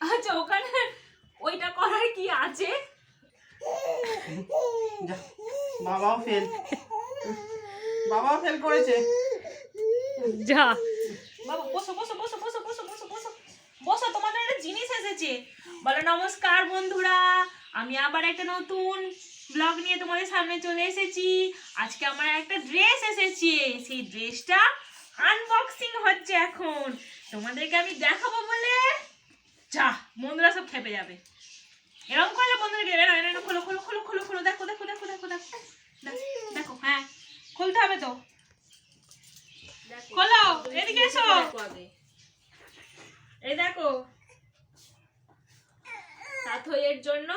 আচ্ছা ওখানে ওইটা করার কি আছে? বাবাও ফেল বাবাও ফেল করেছে। যা। বাবা বসো বসো বসো বসো বসো বসো বসো। বসো তোমাদের একটা জিনিস এসেছে। বলো নমস্কার বন্ধুরা। আমি আবার একটা নতুন ব্লগ নিয়ে তোমাদের সামনে চলে এসেছি। আজকে আমার একটা ড্রেস এসেছে। সেই ড্রেসটা আনবক্সিং হচ্ছে এখন। তোমাদেরকে আমি দেখাবো বলে যা বন্ধুরা সব খেপে যাবে। এরকম করলে বন্ধুদেরকে এরকম এরকম খোলো খোলো খোলো খোলো খোলো দেখো দেখো দেখো দেখো দেখো দেখো, হ্যাঁ খুলতে হবে তো। খোলো এদিকে এসো। এই দেখো। সাথইয়ের জন্য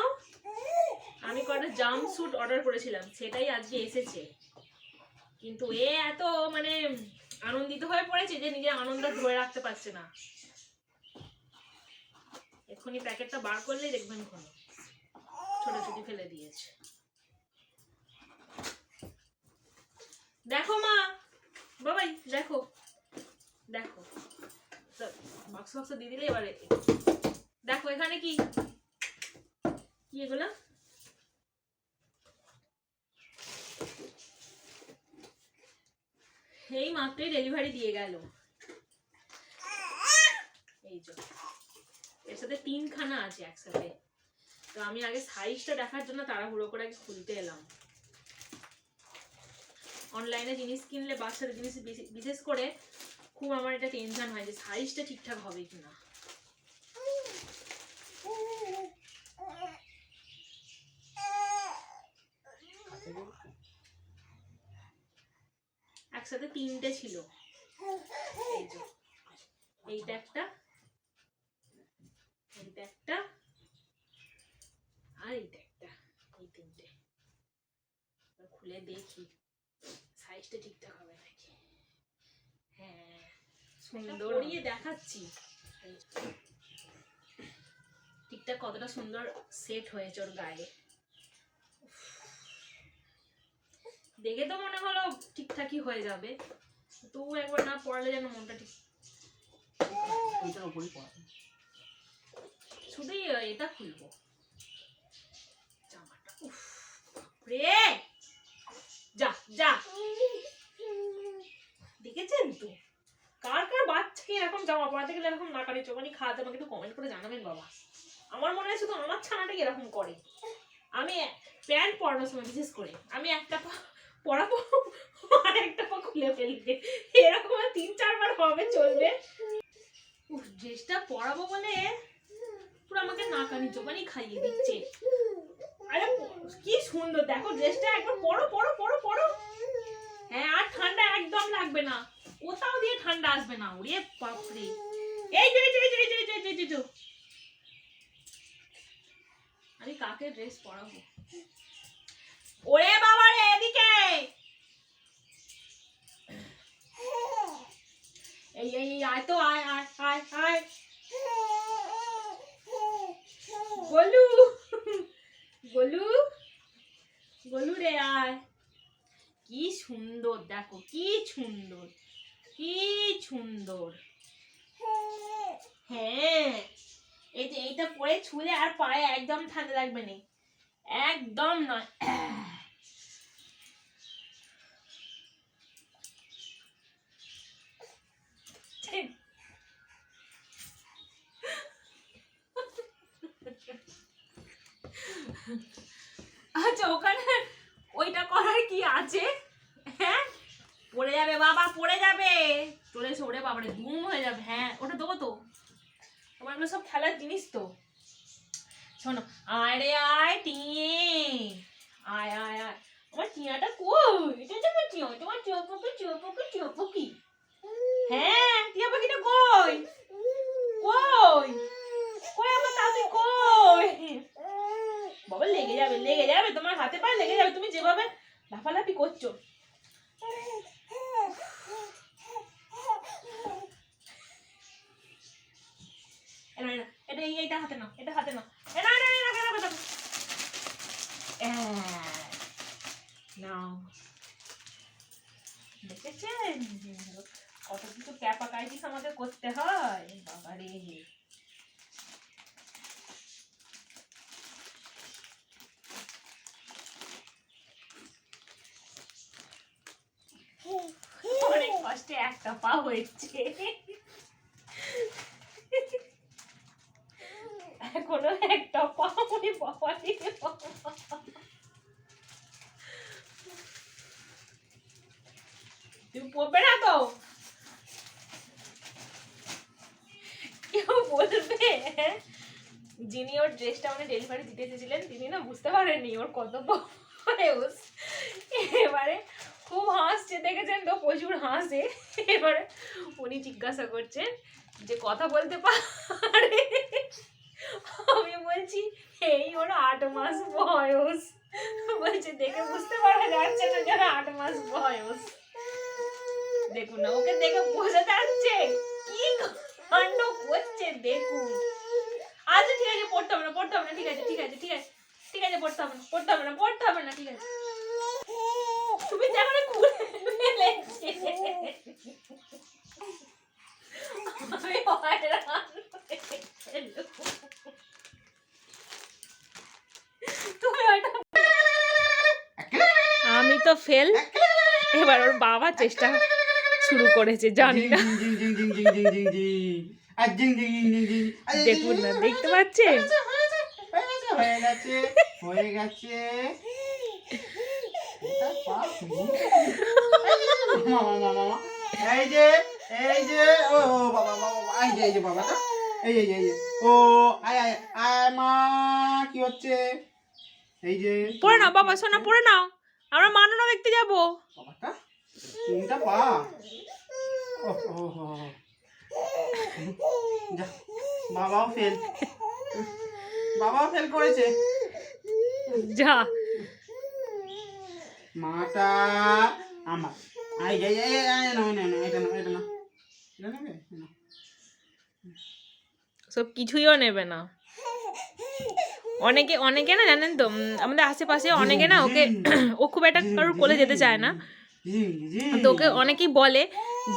আমি কটা জাম্প স্যুট অর্ডার করেছিলাম সেটাই আজকে এসেছে। কিন্তু এ এত মানে আনন্দিত হয়ে পড়েছে যে নিজের আনন্দ ধরে রাখতে পারছে না। এক্ষুনি প্যাকেটটা বার করলেই দেখবেন কোনো ছোটাছুটি ফেলে দিয়েছে। দেখো মা, বাবাই, দেখো দেখো। বাক্স বাক্স দিয়ে দিলে এবারে দেখো এখানে কি? কি এগুলো? এই মাত্রই ডেলিভারি দিয়ে গেল। এই যে, এর সাথে তিনখানা আছে একসাথে। তো আমি আগে সাইজটা দেখার জন্য তাড়াহুড়ো করে আগে খুলতে এলাম। অনলাইনে জিনিস কিনলে বাচ্চাদের জিনিস বিশে- বিশেষ করে খুব আমার এটা টেনশন হয় যে সাইজটা ঠিকঠাক হবে কিনা। একসাথে তিনটে ছিল। এইটা একটা এইটা একটা আর এইটা একটা এই তিনটে। খুলে দেখি সাইজটা ঠিকঠাক হবে নাকি? হ্যাঁ সুন্দর। পরিয়ে দেখাচ্ছি। ঠিকঠাক কতটা সুন্দর সেট হয়েছে ওর গায়ে উফ। দেখে তো মনে হলো ঠিকঠাকই হয়ে যাবে। তবু একবার না পড়ালে যেন মনটা ঠিক শুধুই এটা খুলবো। জামাটা উফ রে যা যা। দেখেছেন তো? কার কার বাচ্চাকে এরকম জামা পরাতে গেলে এরকম নাকানি চোখানি খাওয়াতে আমাকে একটু কমেন্ট করে জানাবেন বাবা। আমার মনে হয় শুধু আমার ছানাটাই এরকম করে। আমি প্যান্ট পরানোর সময় বিশেষ করে আমি একটা পা পরাবো আর একটা পা খুলে ফেলবে। এরকম আর তিন চারবার হবে চলবে। উফ ড্রেসটা পরাবো বলে পুরো আমাকে নাকানি চোখানি খাইয়ে দিচ্ছে। আরে কি সুন্দর দেখো ড্রেসটা একবার পরো পরো পরো পরো হ্যাঁ আর ঠান্ডা একদম লাগবে না। কোথাও দিয়ে ঠান্ডা আসবে না ওরে বাপরে। এই যে, এই যে, এই যে, এই যে। আমি কাকে ড্রেস পরাবো ওরে বাবা রে, এদিকে। এই এই আয় তো, আয় আয় আয় আয়। গোলু গোলু গোলু রে, আয়। কি সুন্দর, দেখো, কি সুন্দর কি সুন্দর। হ্যাঁ এই যে এইটা পরে ছুলে আর পায়ে একদম ঠান্ডা লাগবে না। একদম নয়। আচ্ছা ওখানে ওইটা করার কি আছে? হ্যাঁ? পড়ে যাবে বাবা, পড়ে যাবে। চলে এসে ওরে বাবারে ধুম হয়ে যাবে। হ্যাঁ ওটা দেবো তো? তোমার এগুলো সব খেলার জিনিস তো। শোনো আয় রে, আয় টিয়ে আয় আয় আয়। আমার টিয়াটা কই? এটা তোমার টিয়া তোমার টিয়া পাখি টিয়া পাখি টিয়া পাখি হ্যাঁ টিয়া পাখিটা কই? কই? কই আমার তাতে কই? বাবা, লেগে যাবে লেগে যাবে, তোমার হাতে পায়ে লেগে যাবে, তুমি যেভাবে লাফালাফি করছ। এটা এই- এইটা হাতে না এটা হাতে না এ না, না, না, না, না, না, না, না। আহ, নাও দেখেছেন প্র্যাকটিস আমাদের করতে হয়? বাবা রে অনেক কষ্টে একটা পা হয়েছে। এখনও একটা পা মানে বাবা তুমি পড়বে না তো কেউ বলবে যিনি ওর ড্রেসটা মানে ডেলিভারি দিতে এসেছিলেন তিনি না বুঝতে পারেননি ওর কত বয়স। এবারে খুব হাসছে, দেখেছেন তো? প্রচুর হাসে। এবারে উনি জিজ্ঞাসা করছেন যে, কথা বলতে পারে? আমি বলছি, এই ওর আট মাস বয়স। বলছে, দেখে বুঝতে পারা যাচ্ছে না যেন আট মাস বয়স। দেখুন না, ওকে দেখে বোঝা যাচ্ছে। কি কাণ্ড করছে, দেখুন। পড়তে হবে না পড়তে হবে না ঠিক আছে ঠিক আছে ঠিক আছে ঠিক আছে পড়তে হবে না পড়তে হবে না পড়তে হবে না ঠিক আছে তুমি যেমন খুলে আমি হয়রান তুমি ওইটা আমি তো ফেল এবার ওর বাবা চেষ্টা শুরু করেছে জানি না দেখুন না দেখতে পাচ্ছেন হয়ে গেছে হয়ে গেছে এই যে, ও, বাবা বাবা এই যে ও, আয় আয় মা, কি হচ্ছে? এই যে, পড়ে নাও বাবা সোনা পড়ে নাও আমরা মাননা দেখতে যাব। বাবাটা, তিনটা পা। যা বাবাও ফেল বাবাও ফেল করেছে। যা। মাটা আমার। আই যাই যাই না না না এটা না এটা না এটা নেবে? সব কিছুইও নেবে না। অনেকে অনেকে না জানেন তো আমাদের আশেপাশে অনেকে না ওকে ও খুব একটা কারোর কোলে যেতে চায় না। তো ওকে অনেকেই বলে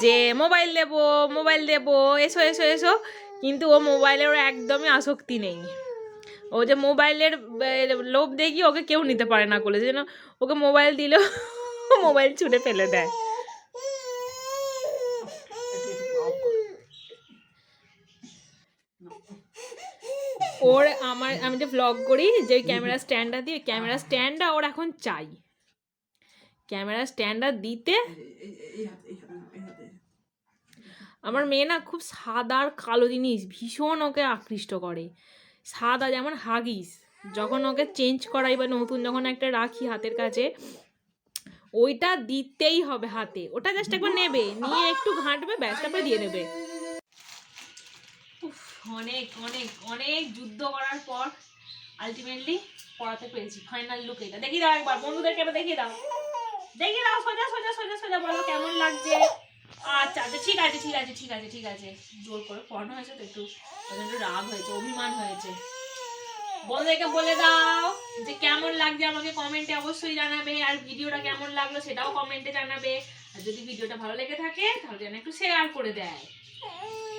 যে মোবাইল দেবো মোবাইল দেবো, এসো এসো এসো। কিন্তু ও মোবাইলের একদমই আসক্তি নেই। ও যে মোবাইলের লোভ দেখি ওকে কেউ নিতে পারে না কোলে। যেন ওকে মোবাইল দিলেও মোবাইল ছুঁড়ে ফেলে দেয়। ওর আমার, আমি যে ভ্লগ করি, যে ক্যামেরা স্ট্যান্ডটা দিই ক্যামেরা স্ট্যান্ডটা ওর এখন চাই। ক্যামেরা স্ট্যান্ডটা দিতে এই হাতে এই হাতে এই হাতে আমার মেয়ে না খুব সাদা আর কালো জিনিস ভীষণ ওকে আকৃষ্ট করে। সাদা যেমন হাগিস যখন ওকে চেঞ্জ করাই বা নতুন যখন একটা রাখি হাতের কাছে ওইটা দিতেই হবে হাতে। ওটা জাস্ট একবার নেবে নিয়ে একটু ঘাঁটবে ব্যাস তারপরে দিয়ে উফ, অনেক অনেক অনেক যুদ্ধ করার পর আলটিমেটলি পড়াতে পেরেছি ফাইনাল লুক এটা। দেখিয়ে দাও একবার বন্ধুদেরকে এবার দেখিয়ে দাও। দেখিয়ে দাও সোজা সোজা সোজা সোজা বলো কেমন লাগছে? আচ্ছা আচ্ছা ঠিক আছে ঠিক আছে ঠিক আছে ঠিক আছে। জোর করে পড়ানো হয়েছে তো একটু একটু রাগ হয়েছে, অভিমান হয়েছে। বন্ধুদেরকে বলে দাও যে কেমন লাগছে আমাকে কমেন্টে অবশ্যই জানাবে, আর ভিডিওটা কেমন লাগল সেটাও কমেন্টে জানাবে। আর যদি ভিডিওটা ভালো লেগে থাকে, তাহলে যেন একটু শেয়ার করে দেয়।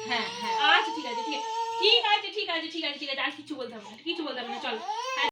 হ্যাঁ হ্যাঁ আচ্ছা ঠিক আছে ঠিক আছে। ঠিক আছে ঠিক আছে ঠিক আছে ঠিক আছে, আর কিছু বলতে হবে না কিছু বলতে হবে না, চল।